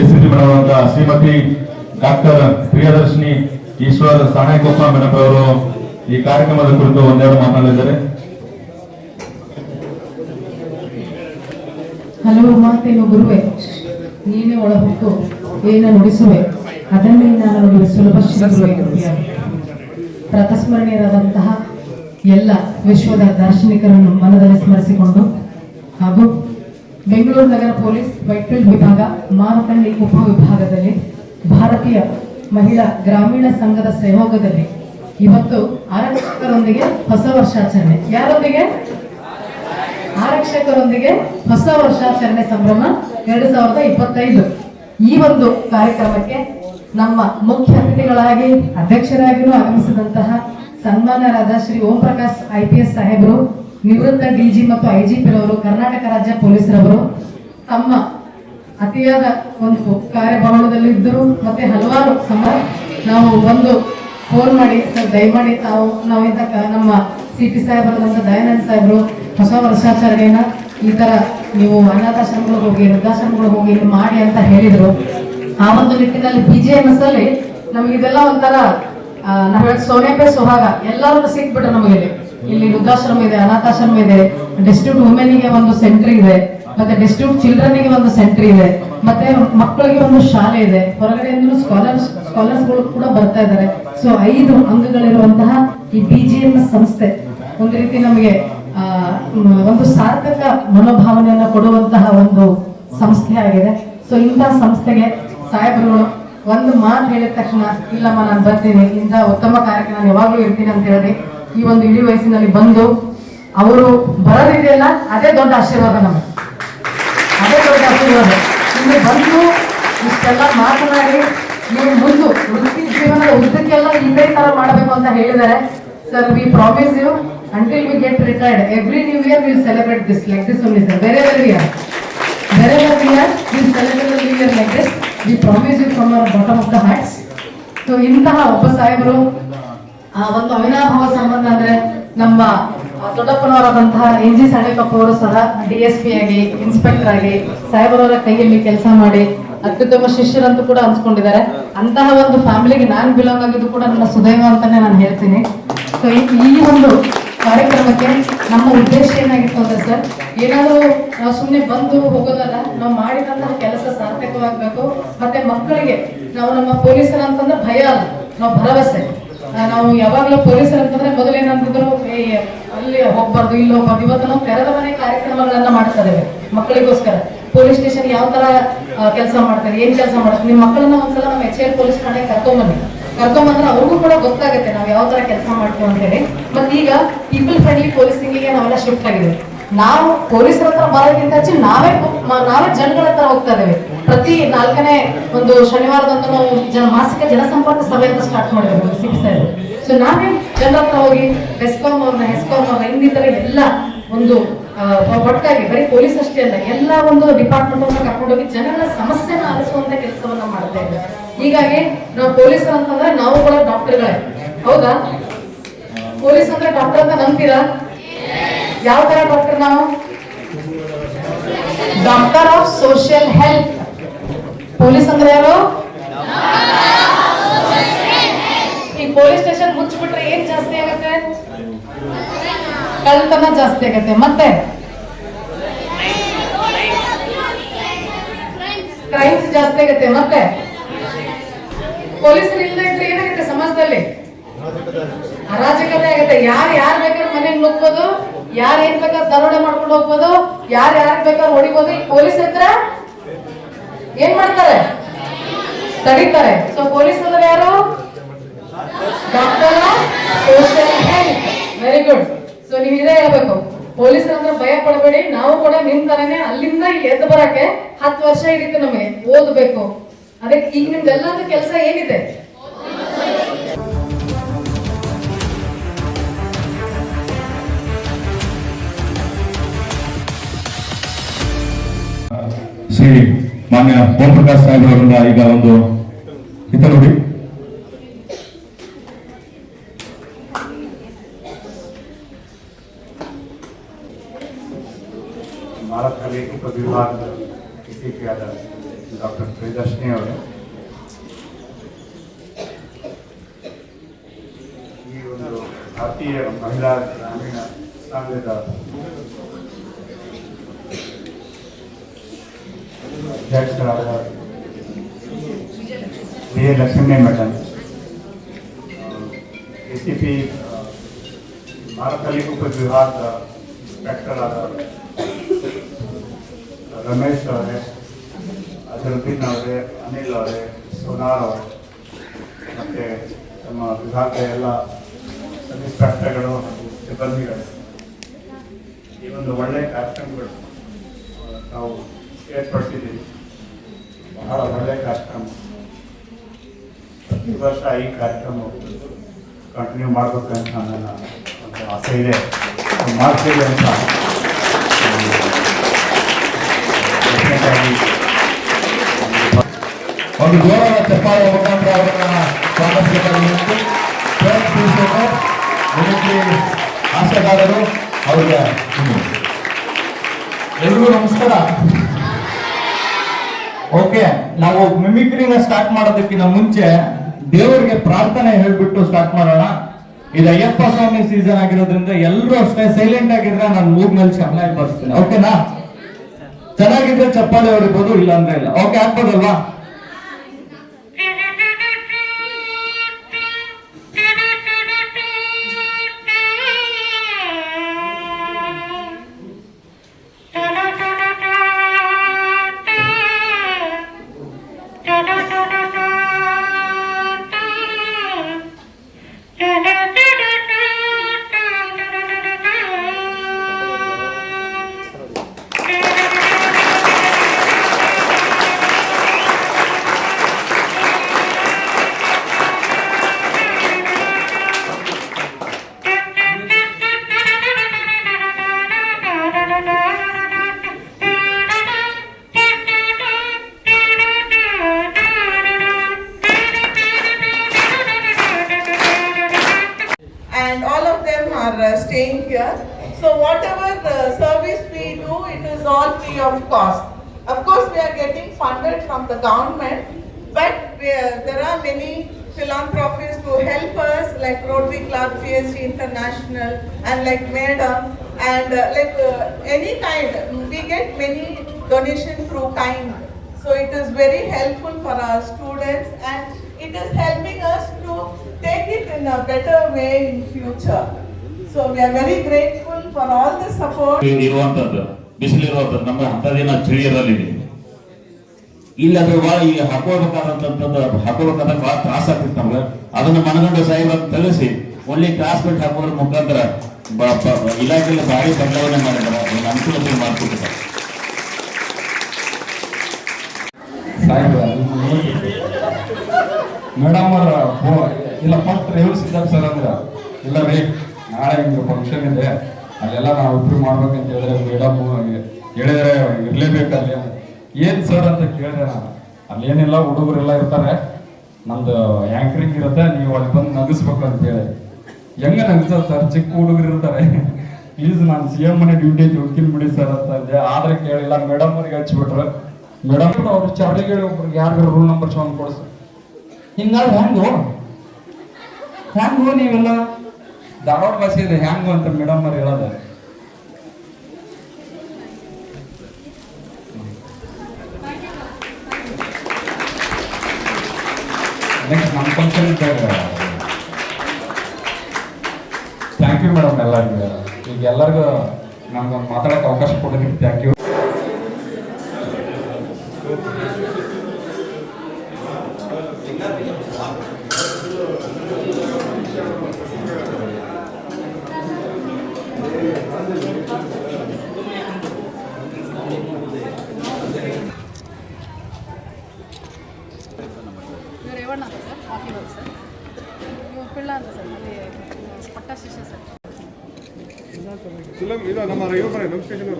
ACP madam Shrimati doctor Priyadarshini Ishwar ಸಹಾಯ madam ಅವರು ಈ ಕಾರ್ಯಕ್ರಮದ ಕುರಿತು ಒಂದೆರಡು ಮಾತನಾಡಿದ್ದಾರೆ ಹಲವು ಮಾತೇನು ಗುರುವೆ, ನೀನೇ ಒಳಹೊಕ್ಕು, ಏನ ನುಡಿಸುವೆ, ಅದನ್ನೇ ನಾನು ಸುಲಭ ನುಡಿಯ. ಪ್ರತಸ್ಮರಣೀಯರಾದಂತಹ ಎಲ್ಲ ವಿಶ್ವದ ದಾರ್ಶನಿಕರನ್ನು ಮನದಲ್ಲಿ ಸ್ಮರಿಸಿಕೊಂಡು ಹಾಗೂ ಬೆಂಗಳೂರು ನಗರ ಪೊಲೀಸ್ ವೈಟ್ಫೀಲ್ಡ್ ವಿಭಾಗ ಮಾನಕಂಡಿ ಉಪವಿಭಾಗದಲ್ಲಿ ಭಾರತೀಯ ಮಹಿಳಾ ಗ್ರಾಮೀಣ ಸಂಘದ ಸಹಯೋಗದಲ್ಲಿ ಇವತ್ತು ಆರಕ್ಷಕರೊಂದಿಗೆ ಹೊಸ ವರ್ಷಾಚರಣೆ. ಯಾರೊಂದಿಗೆ? ಆರಕ್ಷಕರೊಂದಿಗೆ ಹೊಸ ವರ್ಷಾಚರಣೆ ಸಂಭ್ರಮ ಎರಡು ಸಾವಿರದ ಇಪ್ಪತ್ತೈದು. ಈ ಒಂದು ಕಾರ್ಯಕ್ರಮಕ್ಕೆ ನಮ್ಮ ಮುಖ್ಯ ಅತಿಥಿಗಳಾಗಿ, ಅಧ್ಯಕ್ಷರಾಗಿಯೂ ಆಗಮಿಸಿದಂತಹ ಸನ್ಮಾನರಾದ Shri Om Prakash I P S ಸಾಹೇಬರು ನಿವೃತ್ತ ಡಿಜಿ ಮತ್ತು ಐ ಜಿ ಪಿರವರು, ಕರ್ನಾಟಕ ರಾಜ್ಯ ಪೊಲೀಸರವರು ತಮ್ಮ ಅತಿಯಾದ ಒಂದು ಕಾರ್ಯಭವನದಲ್ಲಿ ಇದ್ದರು. ಮತ್ತೆ ಹಲವಾರು ಸಮ ನಾವು ಒಂದು ಫೋನ್ ಮಾಡಿ, ಸರ್, ದಯಮಾಡಿ ತಾವು, ನಾವು ಇಂಥ ನಮ್ಮ ಸಿ ಪಿ ಸಾಹೇಬರಾದಂಥ ದಯಾನಂದ ಸಾಹೇಬರು, ಹೊಸ ವರ್ಷಾಚರಣೆಯನ್ನ ಈ ಥರ ನೀವು ಅನಾಥಾಶ್ರಮಗಳಿಗೆ ಹೋಗಿ, ವೃದ್ಧಾಶ್ರಮಗಳಿಗೆ ಹೋಗಿ ಮಾಡಿ ಅಂತ ಹೇಳಿದರು. ಆ ಒಂದು ನಿಟ್ಟಿನಲ್ಲಿ ಬಿ ಜೆ ಎಂ ಎಸ್ ಅಲ್ಲಿ ನಮ್ಗೆ ಇದೆಲ್ಲ ಒಂಥರ ಸೋನೆ ಪೇ ಸುಹಾಗ ಎಲ್ಲರೂ ಸಿಕ್ಬಿಟ್ರು ನಮಗೆ ಇಲ್ಲಿ ವೃದ್ಧಾಶ್ರಮ ಇದೆ, ಅನಾಥಾಶ್ರಮ ಇದೆ ಡಿಸ್ಟ್ರಿಕ್ಟ್ ವುಮೆನ್ಗೆ ಒಂದು ಸೆಂಟರ್ ಇದೆ, ಮತ್ತೆ ಡಿಸ್ಟ್ರಿಕ್ಟ್ ಚಿಲ್ಡ್ರನ್ಗೆ ಒಂದು ಸೆಂಟರ್ ಇದೆ, ಮತ್ತೆ ಮಕ್ಕಳಿಗೆ ಒಂದು ಶಾಲೆ ಇದೆ. ಹೊರಗಡೆಯಿಂದಲೂ ಸ್ಕಾಲರ್ಸ್ಗಳು ಕೂಡ ಬರ್ತಾ ಇದ್ದಾರೆ. ಸೊ ಐದು ಅಂಗಗಳಿರುವಂತಹ ಈ ಬಿ ಜಿ ಎಂ ಸಂಸ್ಥೆ ಒಂದು ರೀತಿ ನಮಗೆ ಒಂದು ಸಾರ್ಥಕ ಮನೋಭಾವನೆಯನ್ನ ಕೊಡುವಂತಹ ಒಂದು ಸಂಸ್ಥೆ ಆಗಿದೆ. ಸೊ ಇಂತಹ ಸಂಸ್ಥೆಗೆ ಸಾಹೇಬರುಗಳು ಒಂದು ಮಾತು ಹೇಳಿದ ತಕ್ಷಣ, ಇಲ್ಲಮ್ಮ, ನಾನು ಬರ್ತೀನಿ, ಇಂಥ ಉತ್ತಮ ಕಾರ್ಯಕ್ರಮ ಯಾವಾಗಲೂ ಇರ್ತೀನಿ ಅಂತ ಹೇಳಿ ಈ ಒಂದು ಇಳಿ ವಯಸ್ಸಿನಲ್ಲಿ ಬಂದು ಅವರು ಬರೋದಿದೆಯಲ್ಲ, ಅದೇ ದೊಡ್ಡ ಆಶೀರ್ವಾದ ನಮಗೆ. ಅದೇ ದೊಡ್ಡ ಆಶೀರ್ವಾದ. ಇಲ್ಲಿ ಬಂದು ಇಷ್ಟೆಲ್ಲ ಮಾತನಾಡಿ, ನೀವು ಮುಂದೆ ವೃತ್ತಿ ಜೀವನದ ಉದ್ದಕ್ಕೆಲ್ಲ ಇದೇ ತರ ಮಾಡಬೇಕು ಅಂತ ಹೇಳಿದ್ದಾರೆ. Sir we promise you until we get retired every new year will celebrate this like this only sir ಬೇರೆ ಬೇರೆ ಇಯರ್ ಬೇರೆ ಬೇರೆ year will celebrate new year like this we promise you from our bottom of the hearts so ಇಂತಹ ಒಬ್ಬ ಸಾಹೇಬರು ಆ ಒಂದು ಅವಿನಾಭಾವ ಸಂಬಂಧ ಅಂದ್ರೆ ನಮ್ಮ ದೊಡ್ಡಪ್ಪನವರಾದಂತಹ ಎನ್ ಜಿ ಸಾಣೇಕಪ್ಪ ಅವರು ಸಹ ಡಿ ಎಸ್ ಪಿ ಆಗಿ ಇನ್ಸ್ಪೆಕ್ಟರ್ ಆಗಿ ಸಾಹೇಬರವರ ಕೈಯಲ್ಲಿ ಕೆಲಸ ಮಾಡಿ, ಅತ್ಯುತ್ತಮ ಶಿಷ್ಯರಂತೂ ಕೂಡ ಹಂಚ್ಕೊಂಡಿದ್ದಾರೆ. ಅಂತಹ ಒಂದು ಫ್ಯಾಮಿಲಿಗೆ ನಾನು ಬಿಲಾಂಗ್ ಆಗಿದ್ದು ಕೂಡ ನನ್ನ ಸುದೈವ ಅಂತಾನೆ ನಾನು ಹೇಳ್ತೀನಿ. ಸೊ ಈ ಒಂದು ಕಾರ್ಯಕ್ರಮಕ್ಕೆ ನಮ್ಮ ಉದ್ದೇಶ ಏನಾಗಿತ್ತು ಅಂದ್ರೆ ಸರ್, ಏನಾದರೂ ನಾವು ಸುಮ್ಮನೆ ಬಂದು ಹೋಗೋದಲ್ಲ, ನಾವು ಮಾಡಿದಂತಹ ಕೆಲಸ ಸಾರ್ಥಕವಾಗಬೇಕು, ಮತ್ತೆ ಮಕ್ಕಳಿಗೆ ನಾವು ನಮ್ಮ ಪೊಲೀಸರ ಅಂತಂದ್ರೆ ಭಯ ಅಲ್ಲ, ನಾವು ಭರವಸೆ. ನಾವು ಯಾವಾಗಲೂ ಪೊಲೀಸರು ಅಂತಂದ್ರೆ ಮೊದಲು ಏ, ಅಲ್ಲಿ ಹೋಗ್ಬಾರ್ದು, ಇಲ್ಲಿ ಹೋಗ್ಬಾರ್ದು. ಇವತ್ತು ನಾವು ತೆರೆದ ಮನೆ ಕಾರ್ಯಕ್ರಮಗಳನ್ನ ಮಾಡ್ತಾ ಇದ್ದೇವೆ, ಮಕ್ಕಳಿಗೋಸ್ಕರ. ಪೊಲೀಸ್ ಸ್ಟೇಷನ್ ಯಾವ ತರ ಕೆಲಸ ಮಾಡ್ತಾರೆ, ಏನ್ ಕೆಲಸ ಮಾಡ್ತಾರೆ ನಿಮ್ಮ ಮಕ್ಕಳನ್ನ ಒಂದ್ಸಲ ನಮ್ಮ ಎಚ್ ಎಲ್ ಪೊಲೀಸ್ ಠಾಣೆಗೆ ಕರ್ಕೊಂಬನ್ನಿ. ಕರ್ಕೊಂಬಂದ್ರೆ ಅವ್ರಿಗೂ ಕೂಡ ಗೊತ್ತಾಗುತ್ತೆ ನಾವು ಯಾವ ತರ ಕೆಲಸ ಮಾಡ್ತೀವಿ ಅಂತ ಹೇಳಿ. ಮತ್ತೆ ಈಗ ಪೀಪಲ್ ಫ್ರೆಂಡ್ಲಿ ಪೊಲೀಸಿಂಗಿಗೆ ನಾವೆಲ್ಲ ಶಿಫ್ಟ್ ಆಗಿದ್ದೀವಿ. ನಾವು ಪೊಲೀಸರ ಹತ್ರ ಬರೋದಕ್ಕಿಂತ ಹೆಚ್ಚು ನಾವೇ ನಾವೇ ಜನಗಳ ಹತ್ರ ಹೋಗ್ತಾ ಇದ್ದೇವೆ. ಪ್ರತಿ ನಾಲ್ಕನೇ ಒಂದು ಶನಿವಾರದಂದು ನಾವು ಜನ ಮಾಸಿಕ ಜನಸಂಪರ್ಕ ಸಭೆ ಅಂತ ಸ್ಟಾರ್ಟ್ ಮಾಡಿದ್ದೇವೆ ಸಿಗ್ತಾ ಇದೆ ಸೊ ನಾವೇ ಜನರ ಹತ್ರ ಹೋಗಿ ಎಸ್ಕಾಮ್ ಅವ್ರನ್ನ ಹೆಸ್ಕಾಂ ಅವ್ರನ್ನ ಇನ್ನಿತರ ಎಲ್ಲ ಒಂದು ಒಟ್ಟಾಗಿ ಬರೀ ಪೊಲೀಸ್ ಅಷ್ಟೇ ಅಲ್ಲ, ಎಲ್ಲ ಒಂದು ಡಿಪಾರ್ಟ್ಮೆಂಟ್ ಅನ್ನ ಕರ್ಕೊಂಡೋಗಿ ಜನರ ಸಮಸ್ಯೆನ ಆಲಿಸುವಂತ ಕೆಲಸವನ್ನ ಮಾಡ್ತಾ ಇದ್ದೇವೆ ಹೀಗಾಗಿ ನಾವು ಪೊಲೀಸರು ಅಂತಂದ್ರೆ ನಾವು ಕೂಡ ಡಾಕ್ಟರ್ಗಳೇ ಹೌದಾ? ಪೊಲೀಸ್ ಅಂದ್ರೆ ಡಾಕ್ಟರ್ ಅಂತ ನಂಬ್ತೀರಾ? ಯಾವ ತರ ಡಾಕ್ಟರ್ ನಾವು? Doctor of social health. Police ಅಂದ್ರೆ ಯಾರು? ಈ ಪೊಲೀಸ್ ಸ್ಟೇಷನ್ ಮುಚ್ಚಿಬಿಟ್ರೆ ಏನ್ ಜಾಸ್ತಿ ಆಗತ್ತೆ? ಕಳ್ತನ ಜಾಸ್ತಿ ಆಗತ್ತೆ. ಮತ್ತೆ? ಕ್ರೈಮ್ಸ್ ಜಾಸ್ತಿ ಆಗತ್ತೆ. ಮತ್ತೆ? ಪೊಲೀಸರು ಇಲ್ಲದೆ ಇದ್ರೆ ಏನಾಗುತ್ತೆ ಸಮಾಜದಲ್ಲಿ? ಅರಾಜಕತೆ ಆಗುತ್ತೆ. ಯಾರು ಯಾರು ಬೇಕಾದ್ರೆ ಮನೆಗೆ ನುಗ್ಬೋದು ಯಾರು ಏನ್ ಬೇಕಾದ್ರೆ ದರೋಡೆ ಮಾಡ್ಕೊಂಡು ಹೋಗ್ಬೋದು? ಯಾರು ಯಾರು ಬೇಕಾದ್ರೆ ಹೊಡಿಬೋದು? ಈ ಪೊಲೀಸ್ ಹತ್ರ? ಏನ್ ಮಾಡ್ತಾರೆ? ತಡೀತಾರೆ. ಸೊ ಪೊಲೀಸ್ ಅಂದ್ರೆ ಯಾರು? Doctor? Social health very good so ನೀವು ಇದೇ ಹೇಳ್ಬೇಕು. ಪೊಲೀಸ್ ಅಂದ್ರೆ ಭಯ ಪಡಬೇಡಿ. ನಾವು ಕೂಡ ನಿಮ್ ತರನೇ ಅಲ್ಲಿಂದ ಇಲ್ಲಿ ಎದ್ದು ಬರಕ್ಕೆ ಹತ್ತು ವರ್ಷ ಹಿಡಿತು ನಮಗೆ ಓದ್ಬೇಕು. ಅದಕ್ಕೆ ಈಗ ನಿಮ್ದೆಲ್ಲದ ಕೆಲಸ ಏನಿದೆ? ಶ್ರೀ ಮಾನ್ಯ ಓಂ ಪ್ರಕಾಶ್ ಸಾಹೇಬರವರಿಂದ ಈಗ ಒಂದು ಹಿತನುಡಿ ಭಾರತದಲ್ಲಿ ಉಪವಿಭಾಗದ ಡಿಸಿಪಿಯಾದ ಡಾಕ್ಟರ್ ಪ್ರಿಯದರ್ಶಿನಿ ಅವರು, ಈ ಒಂದು ಭಾರತೀಯ ಮಹಿಳಾ ಗ್ರಾಮೀಣ ಸಂಘದ ಅಧ್ಯಕ್ಷರಾದ Vijayalakshmi madam A C P ಭಾರತದಲ್ಲಿ ಉಪವಿಭಾಗದ ಇನ್ಸ್ಪೆಕ್ಟರ್ ಆದ ರಮೇಶ್ ಅವರೇ, ಅಜರುದ್ದೀನ್ ಅವರೇ, ಅನಿಲ್ ಅವರೇ, ಸೋನಾರ್ ಅವರೇ, ಮತ್ತು ನಮ್ಮ ವಿಭಾಗದ ಎಲ್ಲ ಸಬ್ ಇನ್ಸ್ಪೆಕ್ಟರ್ಗಳು ಹಾಗೂ ಸಿಬ್ಬಂದಿಗಳು. ಈ ಒಂದು ಒಳ್ಳೆಯ ಕಾರ್ಯಕ್ರಮಗಳು ನಾವು ಏರ್ಪಡಿಸಿದ್ದೀವಿ. ಬಹಳ ಒಳ್ಳೆಯ ಕಾರ್ಯಕ್ರಮ. ಪ್ರತಿ ವರ್ಷ ಈ ಕಾರ್ಯಕ್ರಮ ಕಂಟಿನ್ಯೂ ಮಾಡಬೇಕಂತ ನನ್ನ ಒಂದು ಆಸೆ ಇದೆ. ಮಾಡ್ತೀವಿ ಅಂತ. ಒಂದು ಜೋರಾದ ಚಪ್ಪಾಳ ಮುಖಾಂತರ ಅವರನ್ನ ಸ್ವಾಗತಿಸಬೇಕಾಗಿತ್ತು ಆಸೆಗಾರರು ಅವರಿಗೆ. ಎಲ್ರಿಗೂ ನಮಸ್ಕಾರ. ಓಕೆ ನಾವು ಮಿಮಿಕ್ರಿನ ಸ್ಟಾರ್ಟ್ ಮಾಡೋದಕ್ಕಿಂತ ಮುಂಚೆ ದೇವರಿಗೆ ಪ್ರಾರ್ಥನೆ ಹೇಳ್ಬಿಟ್ಟು ಸ್ಟಾರ್ಟ್ ಮಾಡೋಣ. ಇದು ಅಯ್ಯಪ್ಪ ಸ್ವಾಮಿ ಸೀಸನ್ ಆಗಿರೋದ್ರಿಂದ ಎಲ್ಲರೂ ಅಷ್ಟೇ ಸೈಲೆಂಟ್ ಆಗಿದ್ರೆ ನಾನು ಮೂರ್ ಮೇಲೆ ಶಮಲ ಬರ್ತೀನಿ ಓಕೆನಾ ಚೆನ್ನಾಗಿದ್ರೆ ಚಪ್ಪಾಳೆ ಹೊಡಿಬೋದು ಇಲ್ಲ ಅಂದ್ರೆ ಇಲ್ಲ. ಓಕೆ ಹಾಕ್ಬೋದಲ್ವಾ are uh, staying here. So whatever service we do, it is all free of cost. Of course, we are getting funded from the government, but are- there are many philanthropists who help us, like Rotary Club, CSC International, and like Madam, and uh, like uh, any kind, we get many donations through kind. So it is very helpful for our students and it is helping us to take it in a better way in future. So we are very grateful for all the support. ಇರುವಂತದ್ದು ಬಿಸಿಲಿರುವಂತದ್ದು ನಮ್ಮ ಅಂತದೇನ ಚಳಿ ಇರಲ್ಲ ಇಲ್ಲಿ ಇಲ್ಲಿ ಬಾ ಭಾಳ ಈಗ ಹಾಕೋಬೇಕಾದಂತದ್ದು ಹಾಕೋಬೇಕಾದ ಭಾಳ ತ್ರಾಸ ಆಗ್ತಿತ್ತು ನಮ್ಗೆ ಅದನ್ನ ಮನಗಂಡ ಸಾಹೇಬ್ ಅಂತ ತಿಳಿಸಿ ಒಳ್ಳೆ ಕ್ಲಾಸ್ ಬಿಟ್ಟು ಹಾಕೋದ್ರ ಮುಖಾಂತರ ಇಲಾಖೆಯಲ್ಲಿ ಭಾರಿ ಬದಲಾವಣೆ ಮಾಡಿದ್ದಾರೆ. ಅದನ್ನ ಅನುಕೂಲತೆ ಮಾಡ್ಕೊಟ್ಟಿದ್ದಾರೆ. ಮೇಡಮ್ ಅವರ ಇಲ್ಲ ಇಲ್ಲ ಫಸ್ಟ್ ರೇವಸಿದ್ದಾರೆ ಸರ್ ಅಂದ್ರ ಇಲ್ಲ ರೀ ನಾಳೆ ನಿಮ್ಗೆ ಫಂಕ್ಷನ್ ಇದೆ, ಅಲ್ಲೆಲ್ಲ ನಾವು ಇಬ್ರು ಮಾಡ್ಬೇಕಂತ ಹೇಳಿದ್ರೆ ಮೇಡಮ್ ಹೇಳಿದ್ರೆ ಇರ್ಲೇಬೇಕಲ್ಲಿ ಏನ್ ಸರ್ ಅಂತ ಕೇಳಿದೆ ನಾನು. ಅಲ್ಲೇನೆಲ್ಲ ಹುಡುಗರೆಲ್ಲ ಇರ್ತಾರೆ. ನಮ್ದು ಆಂಕರಿಂಗ್ ಇರುತ್ತೆ, ನೀವು ಅಲ್ಲಿ ಬಂದು ನಗಿಸ್ಬೇಕು ಅಂತ ಹೇಳಿ. ಹೆಂಗ ನಗಿಸೋದು ಸರ್ ಚಿಕ್ಕ ಹುಡುಗರು ಇರ್ತಾರೆ. ಪ್ಲೀಸ್ ನಾನು ಸಿ ಎಂ ಮನೆ ಡ್ಯೂಟಿ ಐತಿ ಹೋಗ್ತೀನಿ ಬಿಡಿ ಸರ್ ಅಂತ ಅಂದೆ ಆದ್ರೆ ಕೇಳಿಲ್ಲ ಮೇಡಮ್ ಅವ್ರಿಗೆ ಹಚ್ಬಿಟ್ರು ಮೇಡಮ್ ಅವ್ರು ಕೇಳಿ ಒಬ್ರಿಗೆ ಯಾರಿಗೂ ರೂಲ್ ನಂಬರ್ ಚೆನ್ನಾಗಿ ಕೊಡಿಸ್ ಹಿಂಗಾದ್ರೆ ಹೆಂಗು? ಹೆಂಗು ನೀವೆಲ್ಲ? ಧಾರವಾಡ ಭಾಷೆ ಇದೆ ಹ್ಯಾಂಗು ಅಂತ ಮೇಡಮ್ ಅವ್ರು ಹೇಳೋದು. ನೆಕ್ಸ್ಟ್ ನಮ್ಮ ಫಂಕ್ಷನ್ ಥ್ಯಾಂಕ್ ಯು ಮೇಡಮ್ ಎಲ್ಲರಿಗೂ. ಈಗ ಎಲ್ಲರಿಗೂ ನಮ್ಗೊಂದು ಮಾತಾಡೋಕೆ ಅವಕಾಶ ಕೊಡೋದಕ್ಕೆ thank you Revanna sir, coffee sir. ಇವ್ರು ಪಿಳ್ಳ ಅಂತ ಸರ್ ಪಟ್ಟ ಶಿಷ್ಯ ಸರ್. ಫಿಲಮ್ ಇದು ನಮ್ಮ ನಮ್ಮ station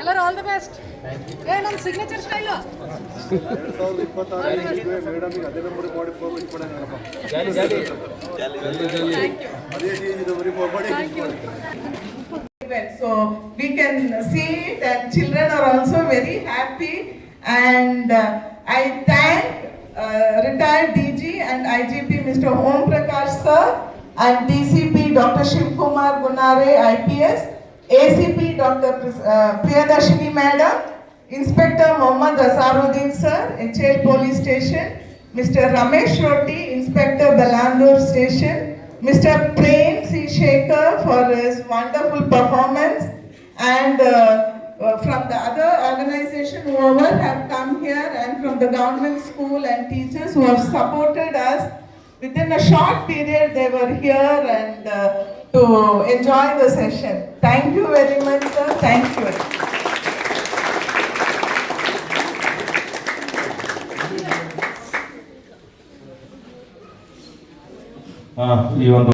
ಎಲ್ಲರೂ ಆಲ್ ದ ಬೆಸ್ಟ್ ಏ ನಮ್ಮ ಸಿಗ್ನೇಚರ್ ಸ್ಟೈಲು ಎರಡು ಸಾವಿರದ ಇಪ್ಪತ್ತಾರು ಮೇಡಮ್ಗೆ ಅದೇ ನಂಬರ್ ಮಾಡಿ ಫಾರ್ಮೇಟ್ ಮಾಡೋಣ ಅದೇ number format event. So we can see it and children are also very happy and uh, I thank uh, retired DG and IGP Mr. Om Prakash sir and DCP Dr. Shiv Kumar Gunare IPS, ACP Dr. Uh, Priyadashini Madam, Inspector Mohammad Asaruddin Sir, HL Police Station, Mr. Ramesh Roti, Inspector Balandur Station, Mr. Prem C. For his wonderful performance, and uh, uh, from the other organization whoever have come here and from the government school and teachers who have supported us. Within a short period, they were here and to enjoy the session. Thank you very much, sir. Thank you. ಆ, ಈ ಒಂದು